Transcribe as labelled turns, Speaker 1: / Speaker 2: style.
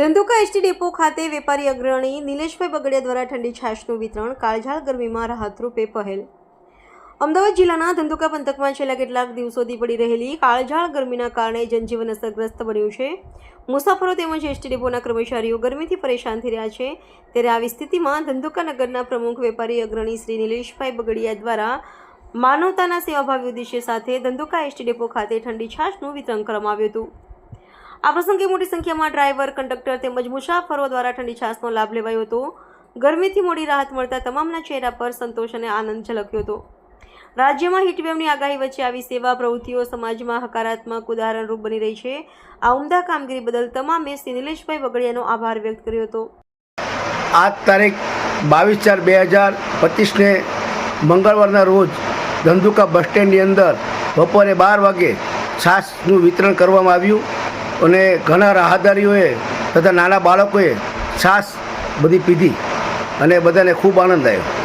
Speaker 1: Dhandhuka ST depot ખાતે વેપારી અગ્રણી નિલેશભાઈ બગડિયા દ્વારા ઠંડી છાશનું વિતરણ, કાળઝાળ ગરમીમાં રાહતરૂપે પહેલ. અમદાવાદ જિલ્લાના ધંધુકા પંથકમાં છેલ્લા કેટલાક દિવસોથી પડી રહેલી કાળઝાળ ગરમીના કારણે જનજીવન અસરગ્રસ્ત બન્યું છે. મુસાફરો તેમજ એસટી ડેપોના કર્મચારીઓ ગરમીથી પરેશાન થઈ રહ્યા છે. ત્યારે આવી સ્થિતિમાં ધંધુકા નગરના પ્રમુખ વેપારી અગ્રણી શ્રી નિલેશભાઈ બગડિયા દ્વારા માનવતાના સેવાભાવી ઉદ્દેશ્ય સાથે ધંધુકા એસટી ડેપો ખાતે ઠંડી છાશનું વિતરણ કરવામાં આવ્યું હતું. આ પ્રસંગે મોટી સંખ્યામાં ડ્રાઈવર, કંડક્ટર તેમજ મુસાફરો દ્વારા ઠંડી છાશનો લાભ લેવાયો હતો. ગરમીથી મોડી રાહત મળતા તમામના ચહેરા પર સંતોષ અને આનંદ ઝલક્યો હતો. રાજ્યમાં હીટવેવની આગાહી વચ્ચે આવી સેવા પ્રવૃત્તિઓ સમાજમાં હકારાત્મક ઉદાહરણરૂપ બની રહી છે. આ ઉમદા કામગીરી બદલ તમામે શ્રી નિલેશભાઈ વગડિયાનો આભાર વ્યક્ત કર્યો હતો.
Speaker 2: આજ તારીખ બાવીસ ચાર બે હજાર પચીસને મંગળવારના રોજ ધંધુકા બસ સ્ટેન્ડની અંદર બપોરે બાર વાગે છાશનું વિતરણ કરવામાં આવ્યું. અને ઘણા રાહદારીઓએ તથા નાના બાળકોએ છાશ બધી પીધી અને બધાને ખૂબ આનંદ આવ્યો.